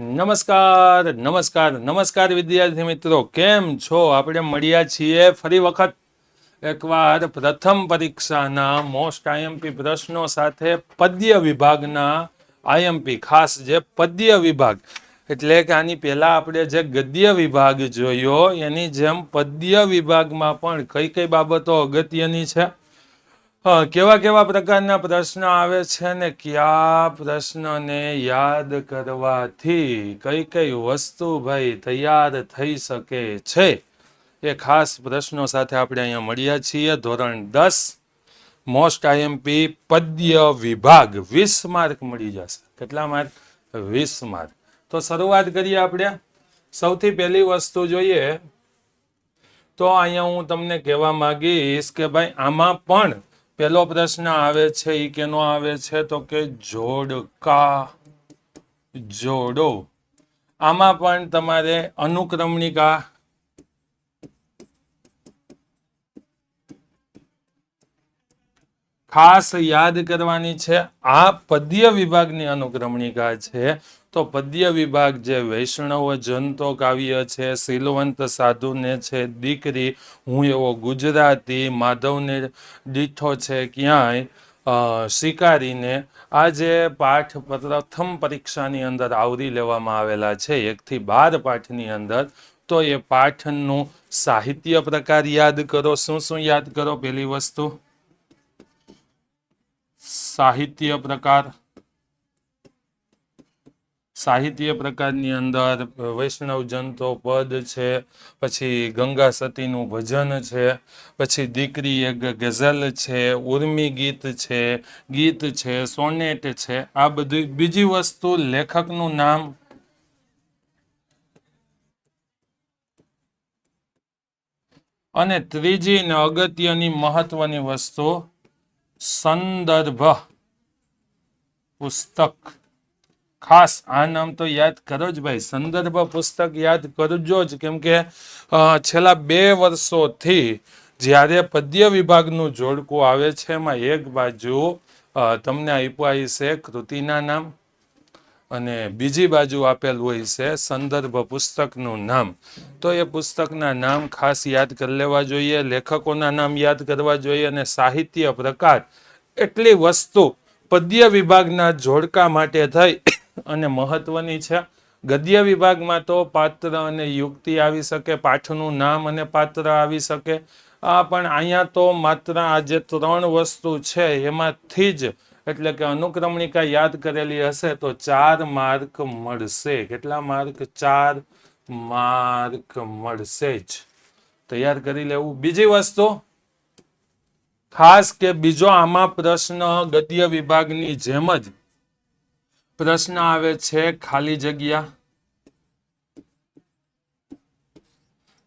નમસ્કાર નમસ્કાર નમસ્કાર વિદ્યાર્થી મિત્રો. કેમ છો? આપણે મળ્યા છીએ ફરી વખત. એકવાર પ્રથમ પરીક્ષાના મોસ્ટ આઈએમપી પ્રશ્નો સાથે પદ્ય વિભાગના આઈએમપી ખાસ જે પદ્ય વિભાગ. એટલે કે આની પહેલાં આપણે જે ગદ્ય વિભાગ જોયો, એની જેમ પદ્ય વિભાગમાં પણ કઈ કઈ બાબતો અગત્યની છે? કેવા કેવા પ્રકારના પ્રશ્ન આવે છે ને કયા પ્રશ્નને યાદ કરવાથી કઈ કઈ વસ્તુ ભાઈ તૈયાર થઈ શકે છે? એ ખાસ પ્રશ્નો સાથે આપણે અહીંયા મળ્યા છીએ. ધોરણ દસ મોસ્ટ આઈએમપી પદ્ય વિભાગ, વીસ માર્ક મળી જશે. કેટલા માર્ક? વીસ માર્ક. તો શરૂઆત કરીએ આપણે. સૌથી પહેલી વસ્તુ જોઈએ તો અહીંયા હું તમને કહેવા માગીશ કે ભાઈ આમાં પણ પહેલો પ્રશ્ન આવે છે એ કેનો આવે છે, તો કે જોડકા, જોડો. આમાં પણ તમારે અનુક્રમણિકા ખાસ યાદ કરવાની છે, આ પદ્ય વિભાગની અનુક્રમણિકા છે. તો પદ્ય વિભાગ જે વૈષ્ણવ જંતો કાવ્ય છે, શીલવંત સાધુને છે, દીકરી, હું એવો ગુજરાતી માધવને દીઠો છે, ક્યાંય સ્વીકારીને આ જે પાઠ પ્રથમ પરીક્ષાની અંદર આવરી લેવામાં આવેલા છે, એકથી બાર પાઠની અંદર. તો એ પાઠનું સાહિત્ય પ્રકાર યાદ કરો, શું શું યાદ કરો, પેલી વસ્તુ? સાહિત્ય પ્રકાર, સાહિત્ય પ્રકારની અંદર વૈષ્ણવ જંતો પદ છે, પછી ગંગા સતીનું ભજન છે, પછી દીકરી એક ગઝલ છે, ઉર્મી ગીત છે ગીત છે, સોનેટ છે, આ બધું બીજી વસ્તુ લેખકનું નામ અને ત્રીજી ને અગત્યની મહત્વની વસ્તુ સંદર્ભ. પુસ્તક. ખાસ આ નામ તો યાદ કરો જ ભાઈ. સંદર્ભ પુસ્તક યાદ કરજો જ. કેમ કે છેલ્લા બે વર્ષોથી જ્યારે પદ્ય વિભાગનું જોડકું આવે છે, એમાં એક બાજુ તમને આપ્યું છે કૃતિના નામ અને બીજી બાજુ આપેલું હોય છે સંદર્ભ પુસ્તકનું નામ. તો એ પુસ્તકના નામ ખાસ યાદ કરી લેવા જોઈએ, લેખકોના નામ યાદ કરવા જોઈએ અને સાહિત્ય પ્રકાર, એટલી વસ્તુ પદ્ય વિભાગના જોડકા માટે થઈ અને મહત્વની છે. ગદ્ય વિભાગમાં તો પાત્ર અને યુક્તિ આવી શકે, પાઠનું નામ અને પાત્ર આવી શકે. આ પણ અહીંયા તો માત્ર આ જે ત્રણ વસ્તુ છે એમાંથી જ, એટલે કે અનુક્રમણિકા યાદ કરેલી હશે તો ચાર માર્ક મળશે. કેટલા માર્ક? ચાર માર્ક મળશે જ. તૈયાર કરી લેવું. બીજી વસ્તુ ખાસ કે બીજો આમાં પ્રશ્ન ગદ્ય વિભાગની જેમ જ પ્રશ્ન આવે છે ખાલી જગ્યા.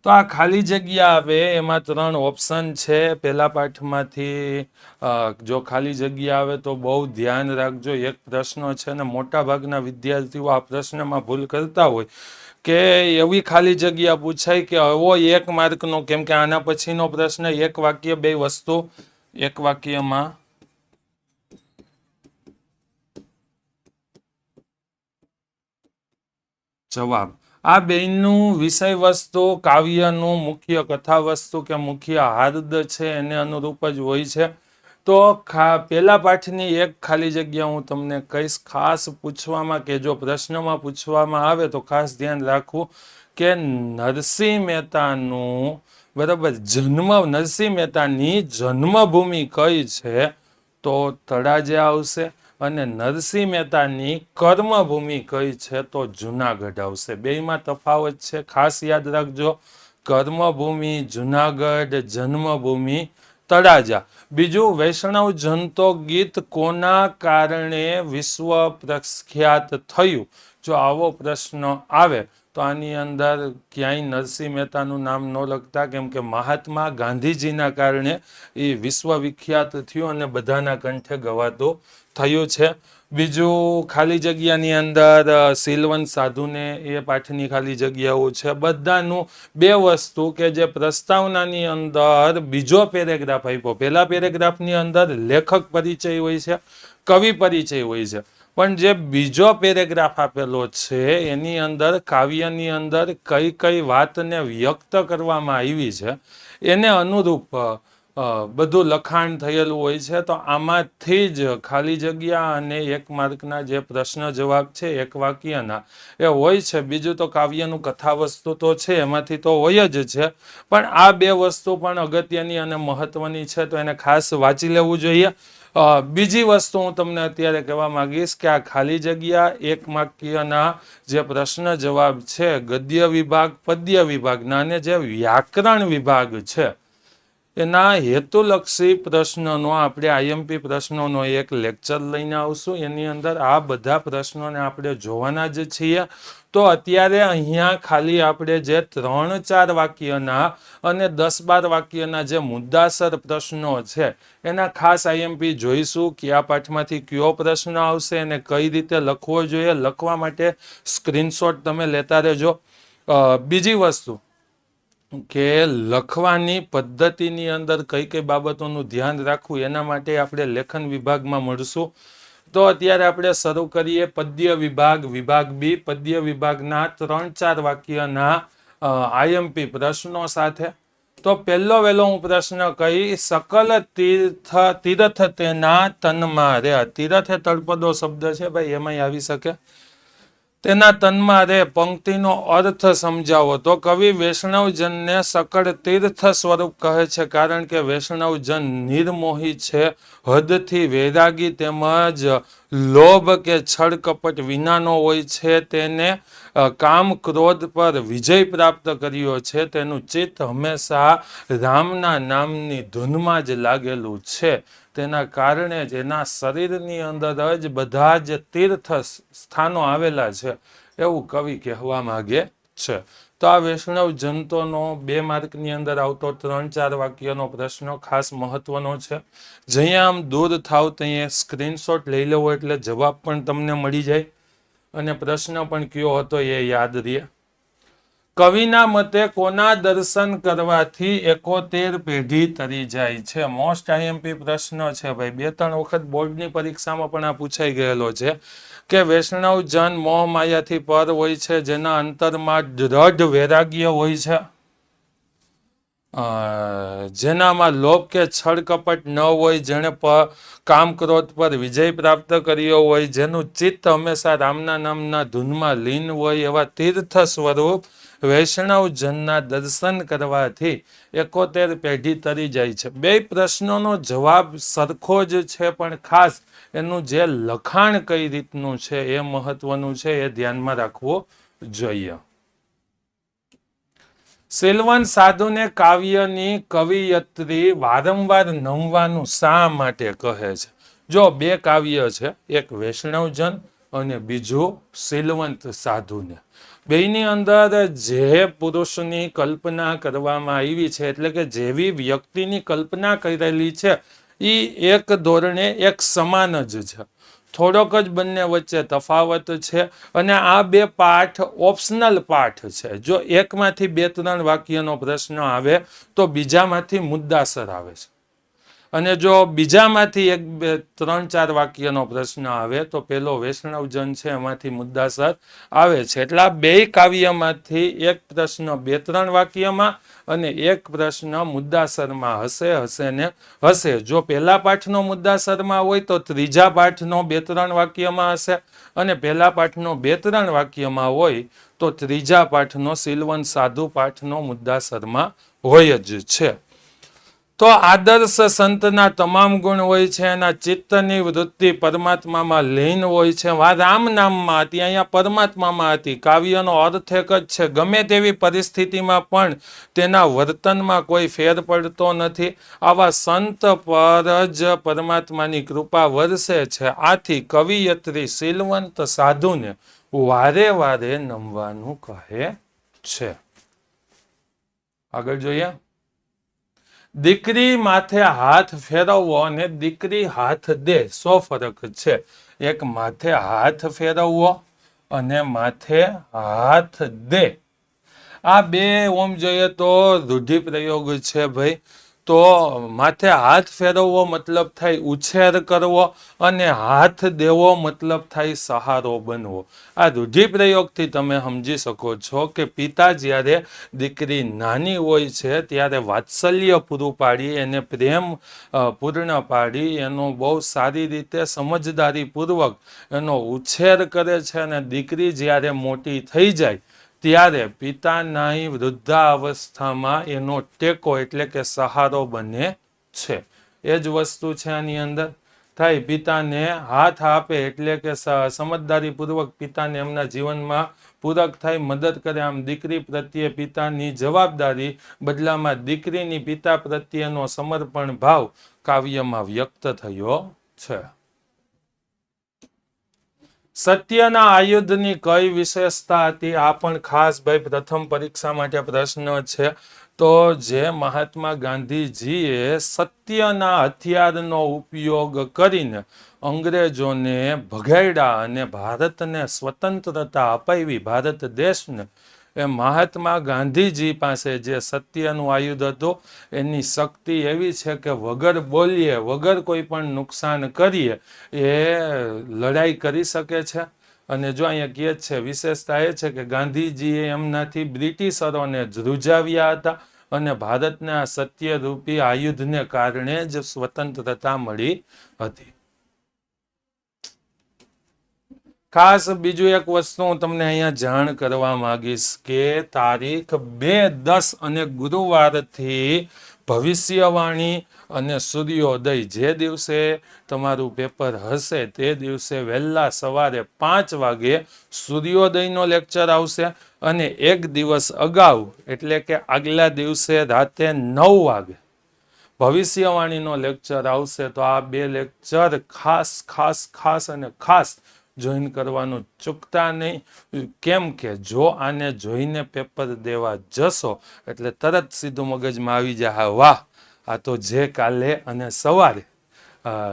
તો આ ખાલી જગ્યા આવે, એમાં ત્રણ ઓપ્શન છે. પહેલા પાઠમાંથી જો ખાલી જગ્યા આવે તો બહુ ધ્યાન રાખજો. એક પ્રશ્ન છે ને મોટા ભાગના વિદ્યાર્થીઓ આ પ્રશ્નમાં ભૂલ કરતા હોય કે એવી ખાલી જગ્યા પૂછાય કે એવો એક માર્કનો, કેમ કે આના પછીનો પ્રશ્ન એક વાક્ય બે વસ્તુ એક વાક્યમાં, જવાબ, આ બેયનું વિષય વસ્તુ કાવ્યનું મુખ્ય કથા વસ્તુ કે મુખ્ય હાર્દ છે એને અનુરૂપ જ હોય છે. તો ખા, પહેલા પાઠની એક ખાલી જગ્યા હું તમને કહીશ. ખાસ પૂછવામાં કે જો પ્રશ્નમાં પૂછવામાં આવે તો ખાસ ધ્યાન રાખવું કે નરસિંહ મહેતાનું બરાબર. જન્મ નરસિંહ મહેતાની જન્મભૂમિ કઈ છે? તો તળાજે આવશે અને નરસિંહ મહેતાની કર્મભૂમિ કઈ છે? તો જુનાગઢ આવશે. બેયમાં તફાવત છે. ખાસ યાદ રાખજો. કર્મભૂમિ, જુનાગઢ, જન્મભૂમિ, તળાજા. બીજું વૈષ્ણવ જંતો ગીત કોના કારણે વિશ્વ પ્રખ્યાત થયું? જો આવો પ્રશ્ન આવે તો આની અંદર ક્યાંય નરસિંહ મહેતાનું નામ ન લખતા, કેમ કે મહાત્મા ગાંધીજીના કારણે એ વિશ્વ વિખ્યાત થયું અને બધાના કંઠે ગવાતો થયું છે. બીજું ખાલી જગ્યાની અંદર સિલવંત સાધુને એ પાઠની ખાલી જગ્યાઓ છે. બધાનું બે વસ્તુ કે જે પ્રસ્તાવનાની અંદર બીજો પેરેગ્રાફ આપ્યો. પહેલા પેરેગ્રાફની અંદર લેખક પરિચય હોય છે, કવિ પરિચય હોય છે. પણ જે બીજો પેરેગ્રાફ આપેલો છે, એની અંદર, કાવ્યની અંદર કઈ કઈ વાતને વ્યક્ત કરવામાં આવી છે, એને અનુરૂપ બધું લખાણ થયેલું હોય છે, તો આમાંથી જ ખાલી જગ્યા અને એક માર્કના જે પ્રશ્ન જવાબ છે, એક વાક્યના, એ હોય છે. બીજું તો કાવ્યનું કથા વસ્તુ તો છે, એમાંથી તો હોય જ છે. પણ આ બે વસ્તુ પણ અગત્યની અને મહત્વની છે, તો એને ખાસ વાંચી લેવું જોઈએ. બીજી વસ્તુ હું તમને અત્યારે કહેવા માંગીશ કે આ ખાલી જગ્યા એક વાક્યના જે પ્રશ્ન જવાબ છે ગદ્ય વિભાગ, પદ્ય વિભાગના અને જે વ્યાકરણ વિભાગ છે એના હેતુલક્ષી પ્રશ્નોનો, આપણે આઈએમપી પ્રશ્નોનો એક લેક્ચર લઈને આવશું. એની અંદર આ બધા પ્રશ્નોને આપણે જોવાના જ છીએ. તો અત્યારે અહીંયા ખાલી આપણે જે ત્રણ ચાર વાક્યના અને દસ બાર વાક્યના જે મુદ્દાસર પ્રશ્નો છે, એના ખાસ આઈએમપી જોઈશું, કયા પાઠમાંથી કયો પ્રશ્ન આવશે અને કઈ રીતે લખવો જોઈએ. લખવા માટે સ્ક્રીનશોટ તમે લેતા રહેજો. બીજી વસ્તુ કે લખવાની પદ્ધતિની અંદર કઈ કઈ બાબતોનું ધ્યાન રાખવું એના માટે આપણે લેખન વિભાગમાં મળશું. તો અત્યારે આપણે શરૂ કરીએ પદ્ય વિભાગ વિભાગ બી. પદ્ય વિભાગના ત્રણ ચાર વાક્યના આઈએમપી પ્રશ્નો સાથે. તો પહેલો વહેલો હું પ્રશ્ન કહી સકલ તીર્થ તીર્થ તેના તનમાં રે તીર્થ તળપદો શબ્દ છે ભાઈ, એમાંય આવી શકે. તેના તનમાં રે પંક્તિનો અર્થ સમજાવો. તો કવિ વૈષ્ણવજનને સકળ તીર્થ સ્વરૂપ કહે છે, કારણ કે વૈષ્ણવજન નિર્મોહી છે. હદથી વૈરાગી તેમજ લોભ કે છળ કપટ વિનાનો હોય છે. તેને કામ ક્રોધ પર વિજય પ્રાપ્ત કર્યો છે. તેનું ચિત્ત હંમેશા રામના નામની ધૂનમાં જ લાગેલું છે. તેના કારણે જ એના શરીરની અંદર જ બધા જ તીર્થ સ્થાનો આવેલા છે, એવું કવિ કહેવા માગે છે. તો આ વૈષ્ણવ જંતોનો બે માર્કની અંદર આવતો ત્રણ ચાર વાક્યનો પ્રશ્ન ખાસ મહત્વનો છે. જ્યાં આમ દૂર થાવ ત્યાં સ્ક્રીનશોટ લઈ લેવો એટલે જવાબ પણ તમને મળી જાય. અને પ્રશ્ન પણ કયો હતો એ યાદ રહે કવિના મતે કોના દર્શન કરવાથી એકોતેર પેઢી તરી જાય છે? મોસ્ટ આઈએમપી પ્રશ્ન છે ભાઈ. બે, ત્રણ વખત બોર્ડની પરીક્ષામાં પણ આ પૂછાઈ ગયેલો છે કે વૈષ્ણવ જન મોહ માયાથી પર હોય છે, જેના અંતરમાં દ્રઢ વૈરાગ્ય હોય છે? જેનામાં લોભ કે છળ કપટ ન હોય, જેણે કામ ક્રોધ પર વિજય પ્રાપ્ત કર્યો હોય, જેનું ચિત્ત હંમેશા રામના નામના ધૂનમાં લીન હોય, એવા તીર્થ સ્વરૂપ વૈષ્ણવ જનના દર્શન કરવાથી એકોતેર પેઢી તરી જાય છે. બે પ્રશ્નોનો જવાબ સરખો જ છે, પણ ખાસ એનું જે લખાણ કઈ રીતનું છે એ મહત્વનું છે, એ ધ્યાનમાં રાખવું જોઈએ. સિલવન સાધુને કાવ્યની કવિયત્રી વારંવાર નમવાનું શા માટે કહે છે? જો બે કાવ્ય છે, એક વૈષ્ણવજન અને બીજું સિલવંત સાધુને. બેયની અંદર જે પુરુષની કલ્પના કરવામાં આવી છે, એટલે કે જેવી વ્યક્તિની કલ્પના કરેલી છે એ એક ધોરણે એક સમાન જ છે. થોડોક જ બંને વચ્ચે તફાવત છે અને આ બે પાઠ ઓપ્શનલ પાઠ છે. જો એકમાંથી બે ત્રણ વાક્યનો પ્રશ્ન આવે, તો બીજામાંથી મુદ્દાસર આવે છે. અને જો બીજામાંથી એક, બે, ત્રણ, ચાર વાક્યનો પ્રશ્ન આવે, તો પેલો વૈષ્ણવજન છે, એમાંથી મુદ્દાસર આવે છે. એટલે આ બે કાવ્યમાંથી એક પ્રશ્ન બે, ત્રણ વાક્યમાં અને એક પ્રશ્ન મુદ્દાસરમાં હશે હશે ને હશે જો પહેલા પાઠનો મુદ્દાસરમાં હોય, તો ત્રીજા પાઠનો બે, ત્રણ વાક્યમાં હશે અને પહેલા પાઠનો બે, ત્રણ વાક્યમાં હોય, તો ત્રીજા પાઠનો સિલવન સાધુ પાઠનો મુદ્દાસરમાં હોય જ છે. તો આદર્શ સંતના તમામ ગુણ હોય છે, એના ચિત્તની વૃત્તિ પરમાત્મામાં લીન હોય છે. વા રામ નામમાં હતી, અહીંયા પરમાત્મામાં હતી. કાવ્યનો અર્થ એક જ છે, ગમે તેવી પરિસ્થિતિમાં પણ તેના વર્તનમાં કોઈ ફેર પડતો નથી. આવા સંત પર જ પરમાત્માની કૃપા વરસે છે. આથી કવિયત્રી શીલવંત સાધુને વારે વારે નમવાનું કહે છે. આગળ જોઈએ. દીકરી માથે હાથ ફેરવવો અને દીકરી હાથ દે, સો ફરક છે. એક માથે હાથ ફેરવવો અને માથે હાથ દે. આ બે ઓમ જોઈએ તો રૂઢિપ્રયોગ છે ભાઈ. તો માથે હાથ ફેરવવો મતલબ થાય ઉછેર કરવો અને હાથ દેવો મતલબ થાય સહારો બનવો. આ રૂઢિપ્રયોગથી તમે સમજી શકો છો કે પિતા જ્યારે દીકરી નાની હોય છે ત્યારે વાત્સલ્ય પૂરું પાડી, એને પ્રેમ પૂર્ણ પાડી, એનો બહુ સારી રીતે સમજદારીપૂર્વક એનો ઉછેર કરે છે અને દીકરી જ્યારે મોટી થઈ જાય ત્યારે પિતાના વૃદ્ધાવસ્થામાં એનો ટેકો એટલે કે સહારો બને છે. એ જ વસ્તુ છે આની અંદર. થાય, પિતાને હાથ આપે એટલે કે સમજદારીપૂર્વક પિતાને એમના જીવનમાં પૂરક થાય, મદદ કરે. આમ દીકરી પ્રત્યે પિતાની જવાબદારી બદલામાં દીકરીની પિતા પ્રત્યેનો સમર્પણ ભાવ કાવ્યમાં વ્યક્ત થયો છે. સત્યના આયુધની કઈ વિશેષતા હતી? આ પણ ખાસ ભાઈ પ્રથમ પરીક્ષા માટે પ્રશ્ન છે. તો જે મહાત્મા ગાંધીજીએ સત્યના હથિયારનો ઉપયોગ કરીને અંગ્રેજોને ભગાડ્યા અને ભારતને સ્વતંત્રતા અપાવી, ભારત દેશને એ મહાત્મા ગાંધીજી પાસે જે સત્યનું આયુધ હતું, એની શક્તિ એવી છે કે વગર બોલીએ, વગર કોઈ પણ નુકસાન કરીએ, એ લડાઈ કરી શકે છે. અને જો અહીંયા કહે છે, વિશેષતા એ છે કે ગાંધીજીએ એમનાથી બ્રિટિશરોને ધ્રુજાવ્યા હતા અને ભારતને આ સત્યરૂપી આયુધને કારણે જ સ્વતંત્રતા મળી હતી. ખાસ બીજું એક વસ્તુ હું તમને અહીંયા જાણ કરવા માંગીશ કે તારીખ બે, દસ અને ગુરુવારથી ભવિષ્યવાણી અને સૂર્યોદય જે દિવસે તમારું પેપર હશે તે દિવસે વહેલા સવારે પાંચ વાગે સૂર્યોદયનો લેક્ચર આવશે અને એક દિવસ અગાઉ, એટલે કે આગલા દિવસે રાતે નવ વાગે ભવિષ્યવાણીનો લેક્ચર આવશે તો આ બે લેક્ચર ખાસ ખાસ ખાસ અને ખાસ જોઈન કરવાનું ચૂકતા નહીં. કેમ કે જો આને જોઈને પેપર દેવા જશો, એટલે તરત સીધું મગજમાં આવી જાય વાહ, આ તો જે કાલે અને સવારે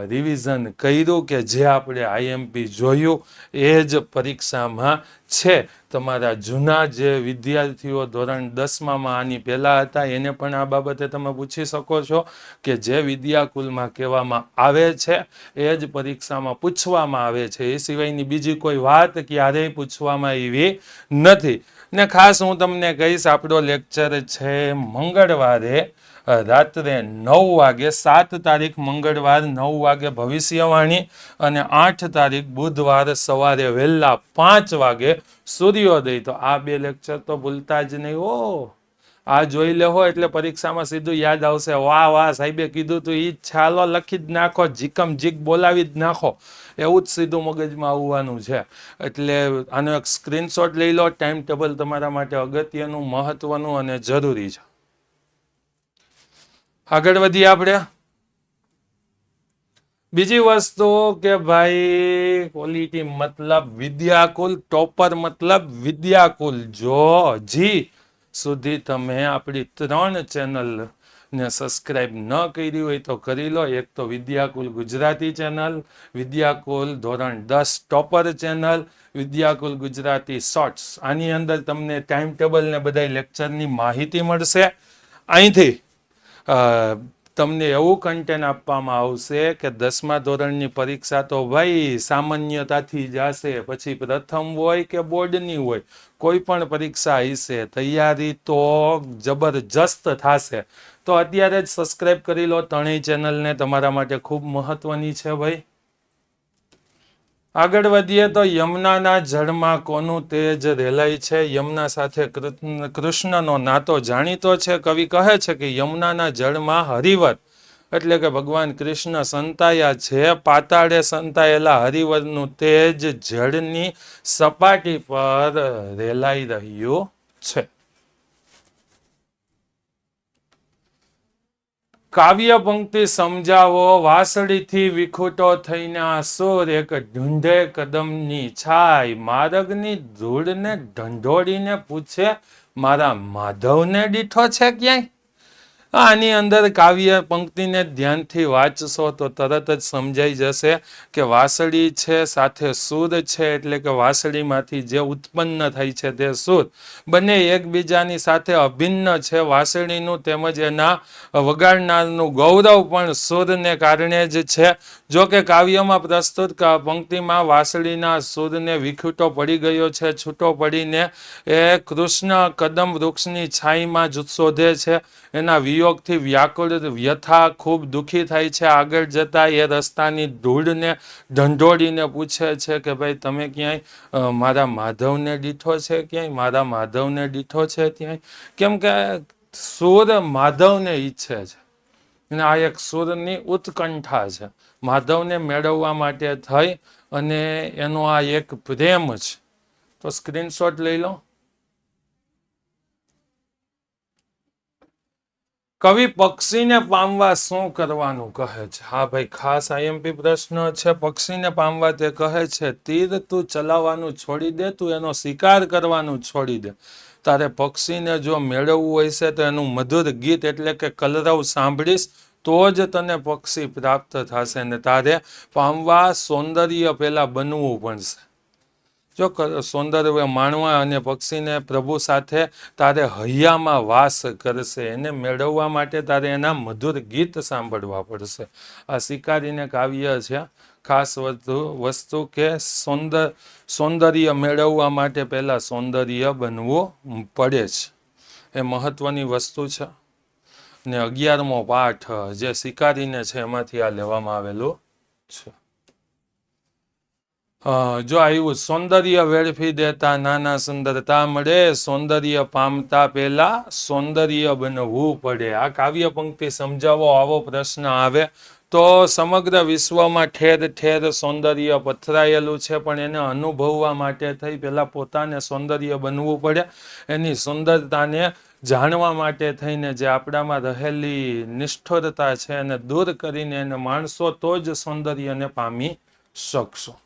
રિવિઝન કર્યું કે જે આપણે આઈએમપી જોયું, એ જ પરીક્ષામાં છે. તમારા જૂના જે વિદ્યાર્થીઓ ધોરણ દસમામાં આની પહેલાં હતા, એને પણ આ બાબતે તમે પૂછી શકો છો કે જે વિદ્યાકુલમાં કહેવામાં આવે છે, એ જ પરીક્ષામાં પૂછવામાં આવે છે. એ સિવાયની બીજી કોઈ વાત ક્યારેય પૂછવામાં આવી નથી. ને ખાસ હું તમને કહીશ, આપણો લેક્ચર છે મંગળવારે. રાત્રે નવ વાગે, સાત તારીખ મંગળવાર, નવ વાગે ભવિષ્યવાણી અને આઠ તારીખ બુધવાર સવારે વહેલા પાંચ વાગે સૂર્યોદય. તો આ બે લેક્ચર તો ભૂલતા જ નહીં ઓ આ જોઈ લેહો એટલે પરીક્ષામાં સીધું યાદ આવશે. વાહ વાહ, સાહેબે કીધું તું એ છાલો લખી જ નાખો, જીકમ જીક બોલાવી જ નાખો. એવું જ સીધું મગજમાં આવવાનું છે. એટલે આનો એક સ્ક્રીનશોટ લઈ લો. ટાઈમ ટેબલ તમારા માટે અગત્યનું, મહત્વનું અને જરૂરી છે. આગળ વધીએ આપણે. બીજી વસ્તુ કે ભાઈ ક્વોલિટી મતલબ વિદ્યાકુલ ટોપર મતલબ વિદ્યાકુલ. જો જી સુધી તમે આપણી ત્રણ ચેનલ ને સબસ્ક્રાઇબ ન કરી હોય તો કરી લો. એક તો વિદ્યાકુલ ગુજરાતી ચેનલ વિદ્યાકુલ ધોરણ દસ topper channel Vidyakul Gujarati shorts આની અંદર તમને ટાઈમ ટેબલ ને બધા લેક્ચરની માહિતી મળશે. અહીંથી તમને એવું કન્ટેન્ટ આપવામાં આવશે કે દસમા ધોરણની પરીક્ષા તો ભાઈ સામાન્યતાથી જશે પછી પ્રથમ હોય કે બોર્ડની હોય, કોઈ પણ પરીક્ષા હશે, તૈયારી તો જબરજસ્ત થશે. તો અત્યારે જ સબસ્ક્રાઇબ કરી લો, ત્રણેય ચેનલને તમારા માટે ખૂબ મહત્વની છે ભાઈ. આગળ વધીએ તો યમુનાના જળમાં કોનું તેજ રેલાય છે? યમુના સાથે કૃષ્ણનો નાતો જાણીતો છે? કવિ કહે છે કે યમુનાના જળમાં હરિવર એટલે કે ભગવાન કૃષ્ણ સંતાયા છે. પાતાળે સંતાયેલા હરિવરનું તેજ જળની સપાટી પર રેલાઈ રહ્યું છે. કાવ્ય પંક્તિ સમજાવો, વાસળીથી વિખૂટો થઈને આ સુર એક ઢૂંઢે કદમની છાય. માર્ગની ધૂળને ઢંઢોળીને પૂછે, મારા માધવને દીઠો છે ક્યાંય? આની અંદર કાવ્ય પંક્તિને ધ્યાનથી વાંચશો તો તરત જ સમજાઈ જશે કે વાસળી છે, સાથે સુર છે, એટલે કે વાસળીમાંથી જે ઉત્પન્ન થાય છે તે સુર બંને એકબીજાની સાથે અભિન્ન છે. વાસળીનું તેમજ એના વગાડનારનું ગૌરવ પણ સુરને કારણે જ છે. જો કે કાવ્યમાં પ્રસ્તુત પંક્તિમાં વાસળીના સુરને વિખૂટો પડી ગયો છે. છૂટો પડીને એ કૃષ્ણ કદમ વૃક્ષની છાઈમાં શોધે છે. એના વિયોગથી વ્યાકુળ વ્યથા ખૂબ દુઃખી થાય છે. આગળ જતા એ રસ્તાની ધૂળને ઢંઢોળીને પૂછે છે કે ભાઈ, તમે ક્યાંય મારા માધવને દીઠો છે ક્યાંય? મારા માધવને દીઠો છે ક્યાંય? કેમ કે સુર માધવને ઈચ્છે છે. અને આ એક સુરની ઉત્કંઠા છે. માધવને મેળવવા માટે થઈ અને એનો આ એક પ્રેમ છે. તો સ્ક્રીનશોટ લઈ લો. કવિ પક્ષીને પામવા શું કરવાનું કહે છે? હા ભાઈ, ખાસ આઈએમપી પ્રશ્ન છે. પક્ષીને પામવા તે કહે છે, તીર તું ચલાવવાનું છોડી દે, તું એનો શિકાર કરવાનું છોડી દે. તારે પક્ષીને જો મેળવવું છે, તો એનું મધુર ગીત એટલે કે કલરવ સાંભળીશ, તો જ તને પક્ષી પ્રાપ્ત થશે ને તારે પામવા સૌંદર્ય પહેલાં બનવું પડશે. જો સૌંદર્ય માણવા અને પક્ષીને પ્રભુ સાથે તારે હૈયામાં વાસ કરશે, એને મેળવવા માટે તારે એના મધુર ગીત સાંભળવા પડશે. આ શિકારીને કાવ્ય છે, ખાસ વસ્તુ વસ્તુ કે સૌંદર, સૌંદર્ય મેળવવા માટે પહેલાં સૌંદર્ય બનવું પડે છે એ મહત્વની વસ્તુ છે. ને અગિયારમો પાઠ જે શિકારીને છે, એમાંથી આ લેવામાં આવેલું છે. જો આવ્યું સૌંદર્ય વેડફી દેતા નાના સુંદરતા મળે, સૌંદર્ય પામતા પહેલા સૌંદર્ય બનવું પડે. આ કાવ્ય પંક્તિ સમજાવો, આવો પ્રશ્ન આવે. તો સમગ્ર વિશ્વમાં ઠેર ઠેર સૌંદર્ય પથરાયેલું છે, પણ એને અનુભવવા માટે થઈ પહેલા પોતાને સૌંદર્ય બનવું પડે. એની સુંદરતાને જાણવા માટે થઈને જે આપણામાં રહેલી નિષ્ઠુરતા છે એને દૂર કરીને એને માણસો તો જ સૌંદર્યને પામી શકશો.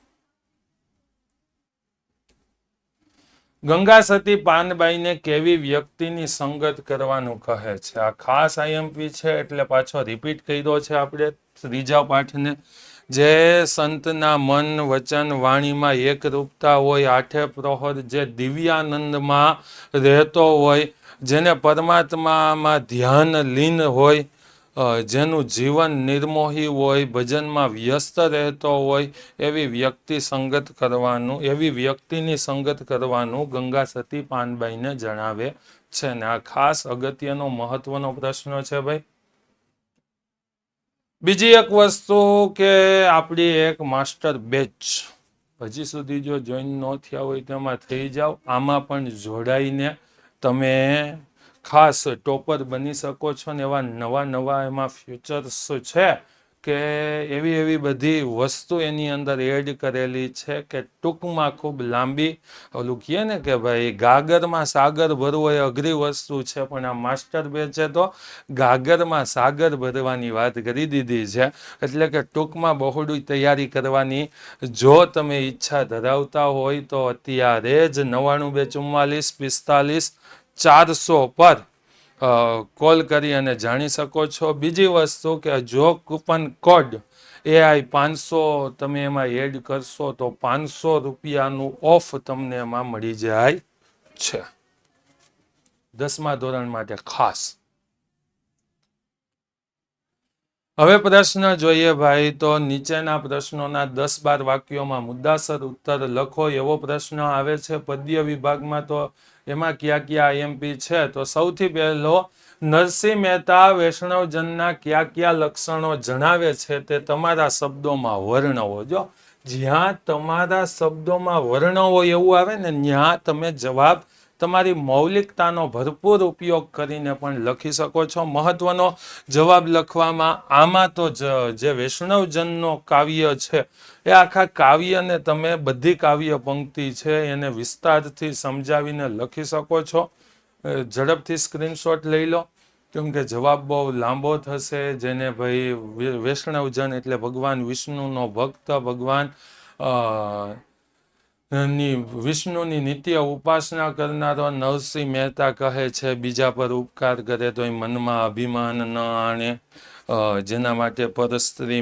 ગંગા સતી પાનબાઈને કેવી વ્યક્તિની સંગત કરવાનું કહે છે? આ ખાસ આઈએમપી છે એટલે પાછો રિપીટ કર્યો છે આપણે ત્રીજા પાઠને. જે સંતના મન, વચન, વાણીમાં એકરૂપતા હોય, આઠે પ્રહોર જે દિવ્યાનંદમાં રહેતો હોય, જેને પરમાત્મામાં ધ્યાન લીન હોય જેનું જીવન નિર્મોહી હોય, ભજનમાં વ્યસ્ત રહેતો હોય, એવી વ્યક્તિ સંગત કરવાનું, એવી વ્યક્તિની સંગત કરવાનું ગંગા સતી પાનબાઈને જણાવે છે. ને આ ખાસ અગત્યનો, મહત્વનો પ્રશ્ન છે ભાઈ. બીજી એક વસ્તુ કે આપણી એક માસ્ટર બેચ, હજી સુધી જો જોઈન ન થયા હોય તેમાં થઈ જાઓ. આમાં પણ જોડાઈને તમે ખાસ ટોપર બની શકો છો ને એવા નવા નવા એમાં ફ્યુચર્સ છે કે એવી એવી બધી વસ્તુ એની અંદર એડ કરેલી છે કે ટૂંકમાં ખૂબ લાંબી. ઓલું કહે ને કે ભાઈ ગાગરમાં સાગર ભરવો એ અઘરી વસ્તુ છે, પણ આ માસ્ટર બેચે તો ગાગરમાં સાગર ભરવાની વાત કરી દીધી છે. એટલે કે ટૂંકમાં બહોળી તૈયારી કરવાની જો તમે ઈચ્છા ધરાવતા હોય તો અત્યારે જ નવ્વાણું બે ચુમ્માલીસ પિસ્તાલીસ ચારસો પર કોલ કરી અને જાણી શકો છો. બીજી વસ્તુ કે જો કૂપન કોડ એઆઈ પાંચસો તમે એમાં એડ કરશો તો પાંચસો રૂપિયાનું ઓફ તમને એમાં મળી જાય છે. દસમા ધોરણ માટે ખાસ. હવે પ્રશ્ન જોઈએ ભાઈ, તો નીચેના પ્રશ્નોના દસ બાર વાક્યોમાં મુદ્દાસર ઉત્તર લખો. એવો પ્રશ્ન આવે છે, પદ્ય વિભાગમાં તો એમાં કયા કયા આઈએમપી છે? તો સૌથી પહેલો, નરસિંહ મહેતા વૈષ્ણવજનના કયા કયા લક્ષણો જણાવે છે તે તમારા શબ્દોમાં વર્ણવો. જો જ્યાં તમારા શબ્દોમાં વર્ણવો એવું આવે ને ત્યાં તમે જવાબ તમારી મૌલિકતાનો ભરપૂર ઉપયોગ કરીને પણ લખી શકો છો. મહત્વનો જવાબ લખવામાં આમાં તો જ- વૈષ્ણવજનનો કાવ્ય છે, એ આખા કાવ્યને તમે બધી કાવ્ય પંક્તિ છે એને વિસ્તારથી સમજાવીને લખી શકો છો. ઝડપથી સ્ક્રીનશોટ લઈ લો. કેમ કે જવાબ બહુ લાંબો થશે, જેને ભાઈ વૈષ્ણવજન એટલે ભગવાન વિષ્ણુનો ભક્ત, ભગવાન ની વિષ્ણુની નિત્ય ઉપાસના કરનારો નરસિંહ મહેતા કહે છે, બીજા પર ઉપકાર કરે તો એ મનમાં અભિમાન ન આણે. જેના માટે પરસ્ત્રી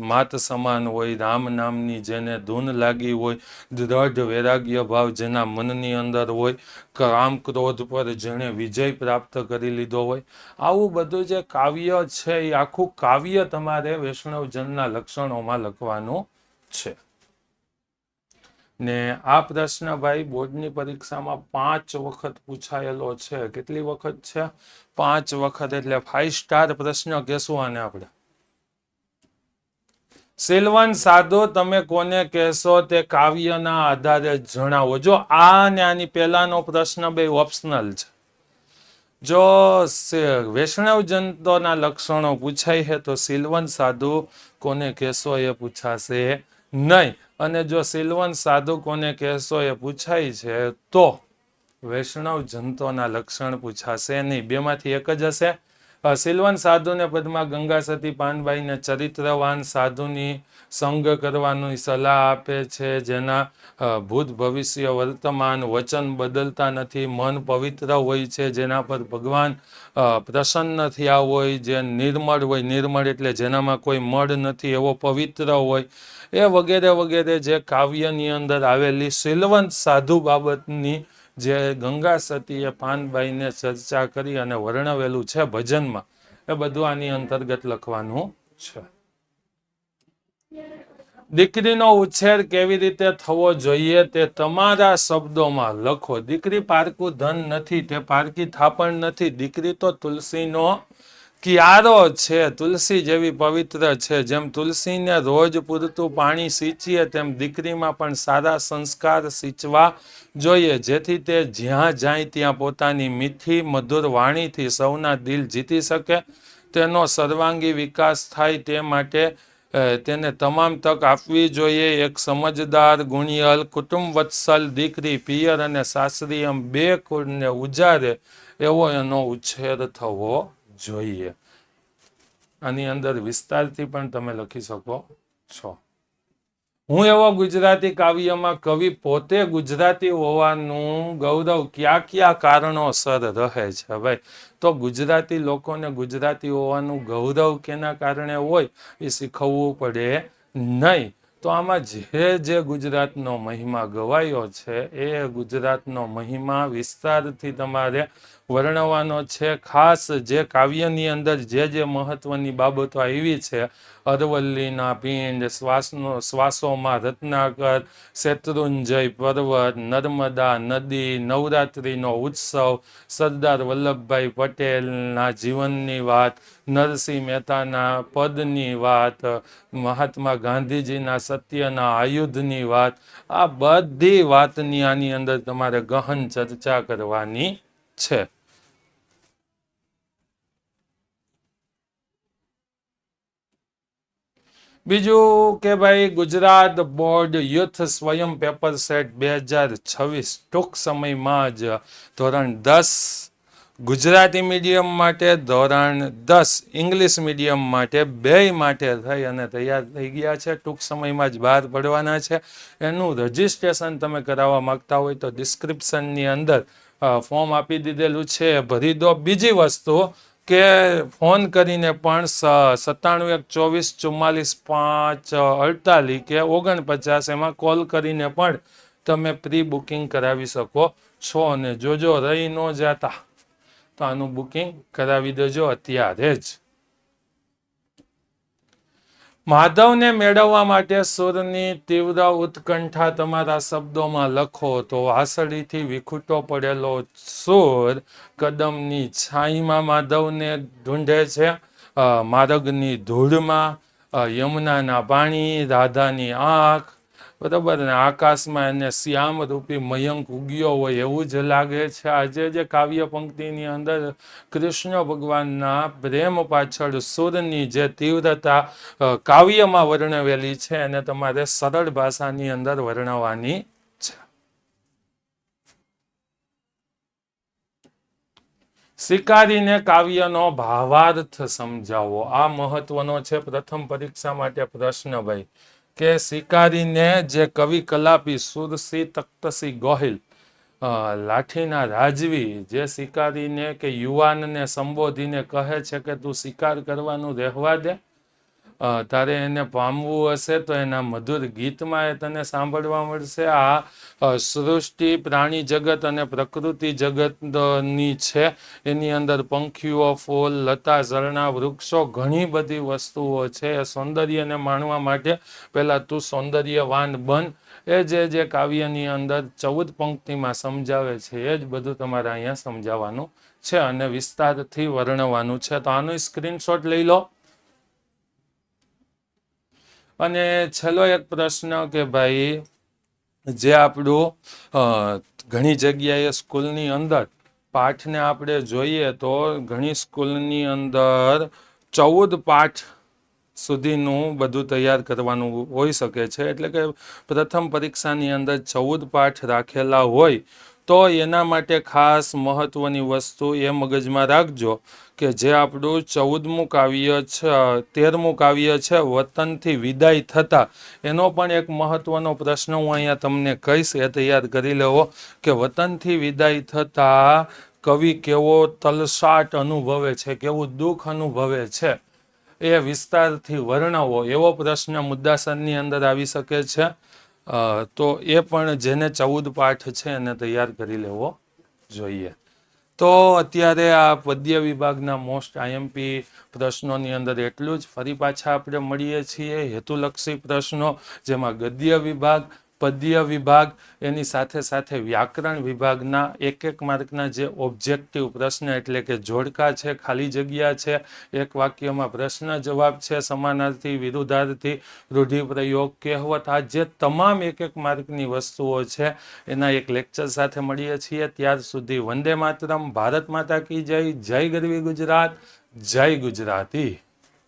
માત સમાન હોય, રામ નામની જેને ધૂન લાગી હોય, દ્રઢ વૈરાગ્ય ભાવ જેના મનની અંદર હોય, કામ ક્રોધ પર જેણે વિજય પ્રાપ્ત કરી લીધો હોય. આવું બધું જે કાવ્ય છે, એ આખું કાવ્ય તમારે વૈષ્ણવજનના લક્ષણોમાં લખવાનું છે. ને આ પ્રશ્ન ભાઈ બોર્ડની પરીક્ષામાં પાંચ વખત પૂછાયેલો છે. કેટલી વખત છે? પાંચ વખત એટલે ફાઈવ સ્ટાર પ્રશ્ન કહેશું આને આપણે. સિલવન સાધુ, તમે કોને કહેશો તે કાવ્યના આધારે જણાવો. જો આ ને આની પહેલાનો પ્રશ્ન બે ઓપ્શનલ છે. જો વૈષ્ણવ જંતોના લક્ષણો પૂછાય છે તો સિલવન સાધુ કોને કહેશો એ પૂછાશે? નહીં. અને જો સિલવન સાધુ કોને કહેશો, એ પૂછાય છે, તો વૈષ્ણવ જંતોના લક્ષણ પૂછાશે નહીં. બેમાંથી એક જ હશે. સિલવન સાધુને પદમાં ગંગા સતી પાનબાઈને ચરિત્રવાન સાધુની સંગ કરવાની સલાહ આપે છે, જેના ભૂત ભવિષ્ય વર્તમાન વચન બદલતા નથી, મન પવિત્ર હોય છે, જેના પર ભગવાન પ્રસન્ન થયા હોય, જે નિર્મળ હોય, નિર્મળ એટલે જેનામાં કોઈ મળ નથી, એવો પવિત્ર હોય, એ વગેરે વગેરે જે કાવ્યની અંદર આવેલી સિલવંત સાધુ બાબતની જે ગંગા સતીએ પાનબાઈને ચર્ચા કરી અને વર્ણવેલું છે ભજનમાં. એ બધું આની અંતર્ગત લખવાનું છે. દીકરીનો ઉછેર કેવી રીતે થવો જોઈએ તે તમારા શબ્દોમાં લખો. દીકરી પારકું ધન નથી, તે પારકી થાપણ નથી. દીકરી તો તુલસીનો કિયારો છે, તુલસી જેવી પવિત્ર છે, જેમ તુલસીને રોજ પૂરતું પાણી સિંચીએ, તેમ દીકરીમાં પણ સારા સંસ્કાર સિંચવા જોઈએ, જેથી તે જ્યાં જાય ત્યાં પોતાની મીઠી, મધુર વાણીથી સૌના દિલ જીતી શકે, તેનો સર્વાંગી વિકાસ થાય તે માટે તેને તમામ તક આપવી જોઈએ. એક સમજદાર, ગુણિયલ કુટુંબ વત્સલ દીકરી, પિયર અને સાસરી એમ બે કુળને ઉજારે, એવો એનો ઉછેર થવો જોઈએ. આની અંદર વિસ્તારથી પણ તમે લખી શકો છો. હું એવો ગુજરાતી કાવ્યમાં કવિ પોતે ગુજરાતી હોવાનું ગૌરવ કયા કયા કારણોસર રહે છે ભાઈ? તો ગુજરાતી લોકોને ગુજરાતી હોવાનું ગૌરવ કેના કારણે હોય એ શીખવવું પડે નહીં. તો આમાં જે જે ગુજરાતનો મહિમા ગવાયો છે એ ગુજરાતનો મહિમા વિસ્તારથી તમારે વર્ણવવાનો છે. ખાસ જે કાવ્યની અંદર જે જે મહત્વની બાબતો આવી છે, અરવલ્લીના પિંડ શ્વાસનો, શ્વાસોમાં રત્નાકર, શેત્રુંજય પર્વત, નર્મદા નદી, નવરાત્રિનો ઉત્સવ, સરદાર વલ્લભભાઈ પટેલના જીવનની વાત, નરસિંહ મહેતાના પદની વાત, મહાત્મા ગાંધીજીના સત્યના આયુધની વાત, આ બધી વાતની આની અંદર તમારે ગહન ચર્ચા કરવાની છે. બીજું કે ભાઈ, ગુજરાત બોર્ડ યુથ સ્વયં પેપર સેટ બે હજાર છવ્વીસ ટૂંક સમયમાં જ ધોરણ દસ ગુજરાતી મીડિયમ માટે, ધોરણ દસ ઇંગ્લિશ મીડિયમ માટે, બે માટે થઈ અને તૈયાર થઈ ગયા છે. ટૂંક સમયમાં જ બહાર પડવાના છે. એનું રજિસ્ટ્રેશન તમે કરાવવા માગતા હોય તો ડિસ્ક્રિપ્શનની અંદર ફોર્મ આપી દીધેલું છે. ભરી દો. બીજી વસ્તુ કે ફોન કરીને પણ સત્તાણું એક ચોવીસ ચુમ્માલીસ પાંચ અડતાલીસ કે ઓગણપચાસ એમાં કોલ કરીને પણ તમે પ્રી બુકિંગ કરાવી શકો છો અને જોજો રહી ન જાતા તો આનું બુકિંગ કરાવી દેજો અત્યારે જ. માધવને મેળવવા માટે સુરની તીવ્ર ઉત્કંઠા તમારા શબ્દોમાં લખો તો વાસળીથી વિખૂટો પડેલો સુર કદમની છાઈમાં માધવને ઢૂંઢે છે. માર્ગની ધૂળમાં યમુનાના પાણી, રાધાની આંખ બરાબર ને? આકાશમાં એને શ્યામ રૂપી મયંક ઉગ્યો હોય એવું જ લાગે છે. આજે જે કાવ્ય પંક્તિની અંદર કૃષ્ણ ભગવાનના પ્રેમ પાછળ સુરની જે તીવ્રતા કાવ્યમાં વર્ણવેલી છે, એને તમારે સરળ ભાષાની અંદર વર્ણવવાની છે. સ્વીકારીને કાવ્યનો ભાવાર્થ સમજાવો. આ મહત્વનો છે. પ્રથમ પરીક્ષા માટે પ્રશ્ન ભાઈ. કે શિકારીને જે કવિ કલાપી સુરસી તખ્તસી ગોહિલ લાઠીના રાજવી જે શિકારીને કે યુવાનને સંબોધીને કહે છે કે તું શિકાર કરવાનું રહેવા દે તારે એને પામવું હશે તો એના મધુર ગીતમાં એ તને સાંભળવા મળશે. આ સૃષ્ટિ, પ્રાણી જગત અને પ્રકૃતિ જગતની છે. એની અંદર પંખીઓ, ફૂલ, લતા, ઝરણા, વૃક્ષો, ઘણી બધી વસ્તુઓ છે. એ સૌંદર્યને માણવા માટે પહેલાં તું સૌંદર્યવાન બન. એ જે જે કાવ્યની અંદર ચૌદ પંક્તિમાં સમજાવે છે, એ જ બધું તમારે અહીંયા સમજાવવાનું છે અને વિસ્તારથી વર્ણવાનું છે. તો આનો સ્ક્રીનશોટ લઈ લો. અને છેલ્લો એક પ્રશ્ન કે ભાઈ, જે આપણું ઘણી જગ્યાએ સ્કૂલની અંદર પાઠને આપણે જોઈએ તો ઘણી સ્કૂલની અંદર ચૌદ પાઠ સુધીનું બધું તૈયાર કરવાનું હોઈ શકે છે. એટલે કે પ્રથમ પરીક્ષાની અંદર ચૌદ પાઠ રાખેલા હોય તો એના માટે ખાસ મહત્વની વસ્તુ એ મગજમાં રાખજો કે જે આપણું ચૌદમું કાવ્ય છે, તેરમું કાવ્ય છે, વતનથી વિદાય થતા, એનો પણ એક મહત્વનો પ્રશ્ન હું અહીંયા તમને કહીશ, એ તૈયાર કરી લેવો કે વતનથી વિદાય થતાં કવિ કેવો તલસાટ અનુભવે છે, કેવું દુઃખ અનુભવે છે, એ વિસ્તારથી વર્ણવો, એવો પ્રશ્ન મુદ્દાસરની અંદર આવી શકે છે. તો એ પણ જેને ચૌદ પાઠ છે એને તૈયાર કરી લેવો જોઈએ. તો અત્યારે આ પદ્ય વિભાગના મોસ્ટ આઈએમપી પ્રશ્નોની અંદર એટલું જ ફરી પાછા આપણે મળીએ છીએ હેતુલક્ષી પ્રશ્નો, જેમાં ગદ્ય વિભાગ પદ્ય વિભાગ, એની સાથે સાથે વ્યાકરણ વિભાગના એક એક માર્કના જે ઓબ્જેક્ટિવ પ્રશ્ન એટલે કે જોડકા છે, ખાલી જગ્યા છે, એક વાક્યમાં પ્રશ્ન જવાબ છે, સમાનાર્થી, વિરુદ્ધાર્થી, રૂઢિપ્રયોગ, કહેવત, આ જે તમામ એક એક માર્કની વસ્તુઓ છે, એના એક લેક્ચર સાથે મળીએ છીએ. ત્યાર સુધી વંદે માતરમ. ભારત માતા કી જય. જય ગરવી ગુજરાત. જય ગુજરાતી.